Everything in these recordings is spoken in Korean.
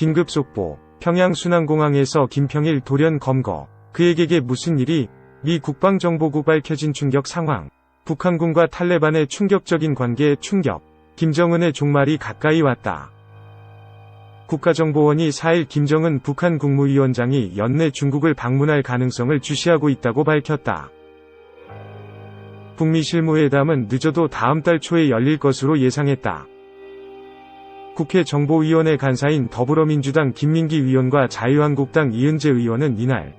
긴급 속보. 평양 순환공항에서 김평일 돌연 검거. 그에게 무슨 일이? 미 국방정보국 밝혀진 충격 상황. 북한군과 탈레반의 충격적인 관계에 충격. 김정은의 종말이 가까이 왔다. 국가정보원이 4일 김정은 북한 국무위원장이 연내 중국을 방문할 가능성을 주시하고 있다고 밝혔다. 북미 실무회담은 늦어도 다음 달 초에 열릴 것으로 예상했다. 국회 정보위원회 간사인 더불어민주당 김민기 위원과 자유한국당 이은재 의원은 이날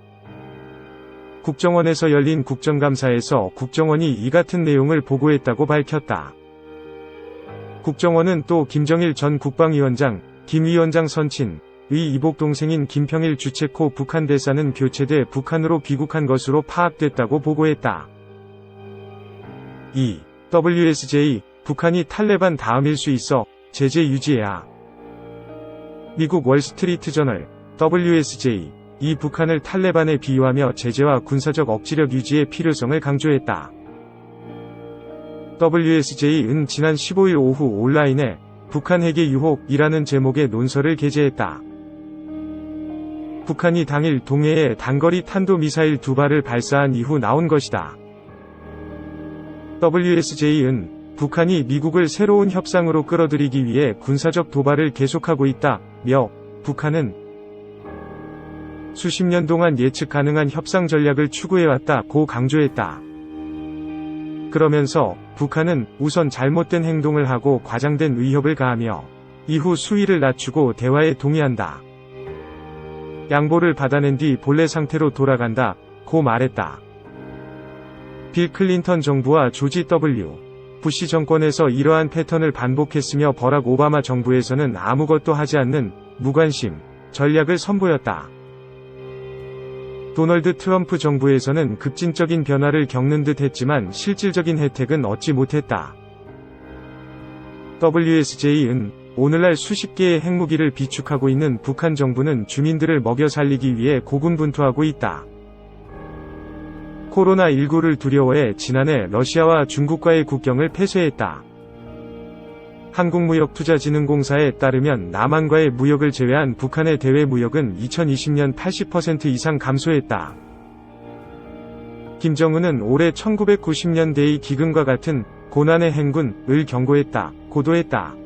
국정원에서 열린 국정감사에서 국정원이 이 같은 내용을 보고했다고 밝혔다. 국정원은 또 김정일 전 국방위원장, 김 위원장 선친, 의 이복 동생인 김평일 주체코 북한 대사는 교체돼 북한으로 귀국한 것으로 파악됐다고 보고했다. 2. WSJ, 북한이 탈레반 다음일 수 있어, 제재 유지해야. 미국 월스트리트 저널, WSJ, 이 북한을 탈레반에 비유하며 제재와 군사적 억지력 유지의 필요성을 강조했다. WSJ은 지난 15일 오후 온라인에 북한 핵의 유혹이라는 제목의 논설을 게재했다. 북한이 당일 동해에 단거리 탄도미사일 두 발을 발사한 이후 나온 것이다. WSJ은 북한이 미국을 새로운 협상으로 끌어들이기 위해 군사적 도발을 계속하고 있다며 북한은 수십 년 동안 예측 가능한 협상 전략을 추구해왔다고 강조했다. 그러면서 북한은 우선 잘못된 행동을 하고 과장된 위협을 가하며 이후 수위를 낮추고 대화에 동의한다. 양보를 받아낸 뒤 본래 상태로 돌아간다. 고 말했다. 빌 클린턴 정부와 조지 W. 부시 정권에서 이러한 패턴을 반복했으며 버락 오바마 정부에서는 아무것도 하지 않는 무관심 전략을 선보였다. 도널드 트럼프 정부에서는 급진적인 변화를 겪는 듯 했지만 실질적인 혜택은 얻지 못했다. WSJ은 오늘날 수십 개의 핵무기를 비축하고 있는 북한 정부는 주민들을 먹여 살리기 위해 고군분투하고 있다. 코로나19를 두려워해 지난해 러시아와 중국과의 국경을 폐쇄했다. 한국무역투자진흥공사에 따르면 남한과의 무역을 제외한 북한의 대외 무역은 2020년 80% 이상 감소했다. 김정은은 올해 1990년대의 기근과 같은 고난의 행군을 경고했다. 고도했다.